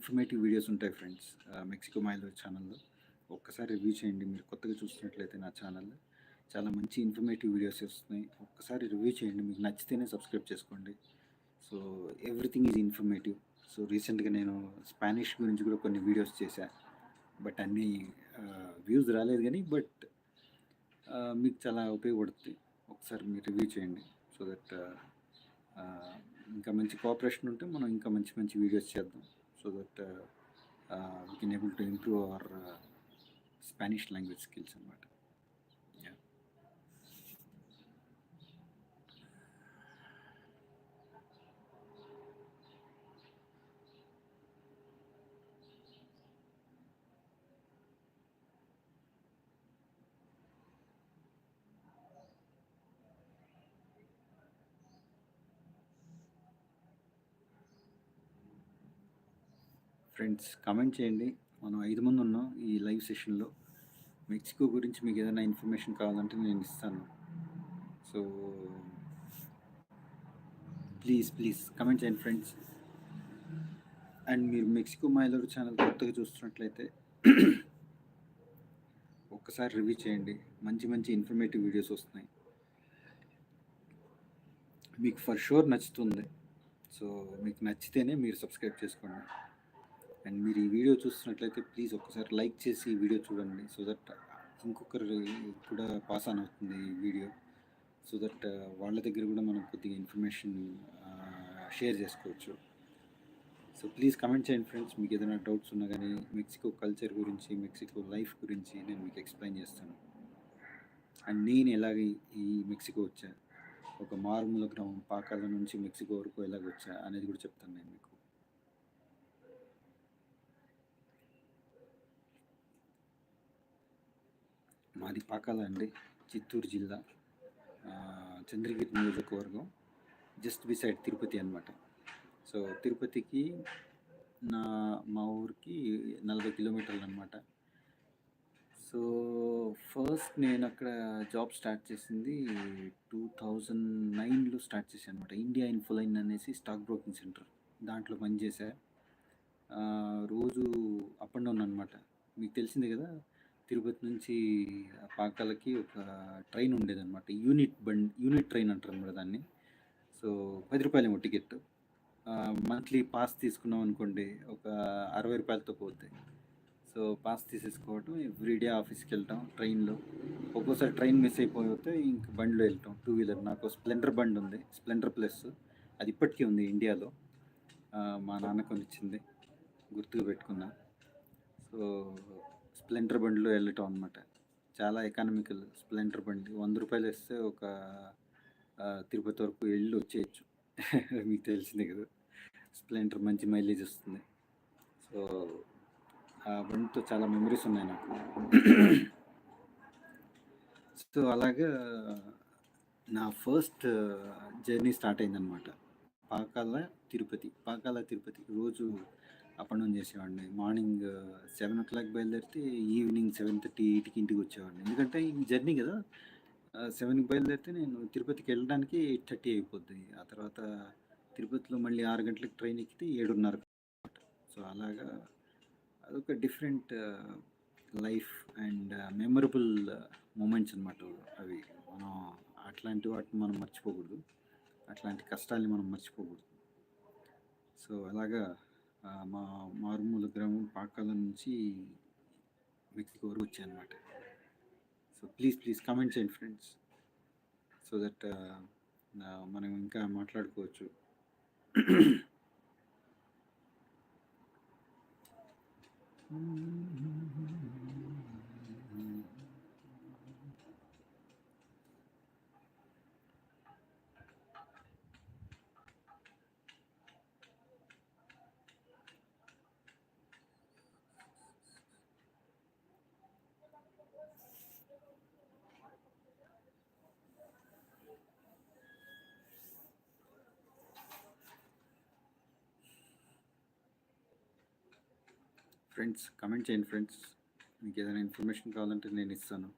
Informative videos ఉంటాయి friends Mexico మైలో ఛానల్లో. ఒక్కసారి రివ్యూ చేయండి. మీరు కొత్తగా చూస్తున్నట్లయితే నా ఛానల్. చాలా మంచి ఇన్ఫర్మేటివ్ వీడియోస్ వస్తున్నాయి. ఒక్కసారి రివ్యూ చేయండి. మీకు నచ్చితేనే సబ్స్క్రైబ్ చేసుకోండి. So everything is informative so రీసెంట్గా నేను స్పానిష్ గురించి కూడా కొన్ని వీడియోస్ చేశాను బట్ అన్నీ వ్యూస్ రాలేదు కానీ బట్ మీకు చాలా ఉపయోగపడుతుంది ఒకసారి మీరు రివ్యూ చేయండి. సో దట్ ఇంకా మంచి కోఆపరేషన్ ఉంటే మనం ఇంకా మంచి మంచి వీడియోస్ చేద్దాం. so that uh, uh, we can able to improve our uh, Spanish language skills and what. Friends comment చేయండి. మనం ఐదు మంది ఉన్నాం ఈ లైవ్ సెషన్లో మెక్సికో గురించి మీకు ఏదైనా ఇన్ఫర్మేషన్ కావాలంటే నేను ఇస్తాను. సో ప్లీజ్ ప్లీజ్ కమెంట్ చేయండి ఫ్రెండ్స్ అండ్ మీరు మెక్సికో మైలర్ ఛానల్ కొత్తగా చూస్తున్నట్లయితే ఒక్కసారి రివ్యూ చేయండి. మంచి మంచి ఇన్ఫర్మేటివ్ వీడియోస్ వస్తున్నాయి. మీకు ఫర్ షూర్ నచ్చుతుంది. సో మీకు నచ్చితేనే మీరు సబ్స్క్రైబ్ చేసుకోండి. అండ్ మీరు ఈ వీడియో చూస్తున్నట్లయితే ప్లీజ్ ఒక్కసారి లైక్ చేసి ఈ వీడియో చూడండి. సో దట్ ఇంకొకరు కూడా పాస్ ఆన్ అవుతుంది ఈ వీడియో. సో దట్ uh, వాళ్ళ దగ్గర కూడా మనం కొద్దిగా ఇన్ఫర్మేషన్ షేర్ uh, చేసుకోవచ్చు. సో ప్లీజ్ కమెంట్ చేయండి ఫ్రెండ్స్ మీకు ఏదైనా డౌట్స్ ఉన్నా కానీ మెక్సికో కల్చర్ గురించి మెక్సికో లైఫ్ గురించి నేను మీకు ఎక్స్ప్లెయిన్ చేస్తాను. అండ్ నేను ఎలాగ ఈ మెక్సికో వచ్చా? ఒక మారుమూల గ్రామం పాకాల నుంచి మెక్సికో వరకు ఎలాగ వచ్చా? అనేది కూడా చెప్తాను నేను మీకు. మాది పాకాల అండి చిత్తూరు జిల్లా చంద్రగిరి నియోజకవర్గం జస్ట్ బిసైడ్ తిరుపతి అనమాట సో తిరుపతికి నా మా ఊరికి నలభై కిలోమీటర్లు అనమాట సో ఫస్ట్ నేను అక్కడ జాబ్ స్టార్ట్ చేసింది టూ థౌజండ్ నైన్లో స్టార్ట్ చేశాను అనమాట ఇండియా ఇన్ఫోలైన్ అనేసి స్టాక్ బ్రోకింగ్ సెంటర్ దాంట్లో పనిచేశా. రోజు అప్ అండ్ డౌన్ అనమాట మీకు తెలిసిందే కదా తిరుపతి నుంచి పాకాలకి ఒక ట్రైన్ ఉండేదన్నమాట. యూనిట్ బండ్ యూనిట్ ట్రైన్ అంటారు అనమాట దాన్ని. సో పది రూపాయలేమో టికెట్ మంత్లీ పాస్ తీసుకున్నాం అనుకోండి ఒక అరవై రూపాయలతో పోతాయి సో పాస్ తీసేసుకోవటం ఎవ్రీడే ఆఫీస్కి వెళ్తాం ట్రైన్లో. ఒక్కోసారి ట్రైన్ మిస్ అయిపోతే ఇంక బండిలో వెళ్తాం టూ వీలర్. నాకు స్ప్లెండర్ బండి ఉంది స్ప్లెండర్ ప్లస్. అది ఇప్పటికీ ఉంది ఇండియాలో. మా నాన్న కొనిచ్చింది గుర్తుకు పెట్టుకున్నా. సో స్ప్లెండర్ బండిలో వెళ్ళటం అనమాట చాలా ఎకానమికల్ స్ప్లెండర్ బండి. వంద రూపాయలు వేస్తే ఒక తిరుపతి వరకు వెళ్ళి వచ్చేయచ్చు. మీకు తెలిసిందే కదా. స్ప్లెండర్ మంచి మైలేజ్ వస్తుంది. సో ఆ బండితో చాలా మెమరీస్ ఉన్నాయి నాకు. సో అలాగా నా ఫస్ట్ జర్నీ స్టార్ట్ అయిందనమాట పాకాల తిరుపతి. పాకాల తిరుపతి. రోజు అప్ అండ్ డౌన్ చేసేవాడిని. మార్నింగ్ సెవెన్ ఓ క్లాక్ బయలుదేరితే ఈవినింగ్ సెవెన్ థర్టీ ఎయిట్కి ఇంటికి వచ్చేవాడిని. ఎందుకంటే ఈ జర్నీ కదా సెవెన్కి బయలుదేరితే నేను తిరుపతికి వెళ్ళడానికి ఎయిట్ థర్టీ అయిపోద్ది. ఆ తర్వాత తిరుపతిలో మళ్ళీ ఆరు గంటలకు ట్రైన్ ఎక్కితే ఏడున్నర సో అలాగా అదొక different life and memorable moments అనమాట అవి. మనం అట్లాంటి వాటిని మనం మర్చిపోకూడదు. అట్లాంటి కష్టాల్ని మనం మర్చిపోకూడదు. సో అలాగా మా మారుమూల గ్రామం పాకాల నుంచి మెక్సికో వరకు వచ్చాయన్నమాట సో ప్లీజ్ ప్లీజ్ కమెంట్ చేయండి ఫ్రెండ్స్ సో దట్ మనం ఇంకా మాట్లాడుకోవచ్చు. ఫ్రెండ్స్ కమెంట్ చేయండి ఫ్రెండ్స్ మీకు ఏదైనా ఇన్ఫర్మేషన్ కావాలంటే నేను ఇస్తాను.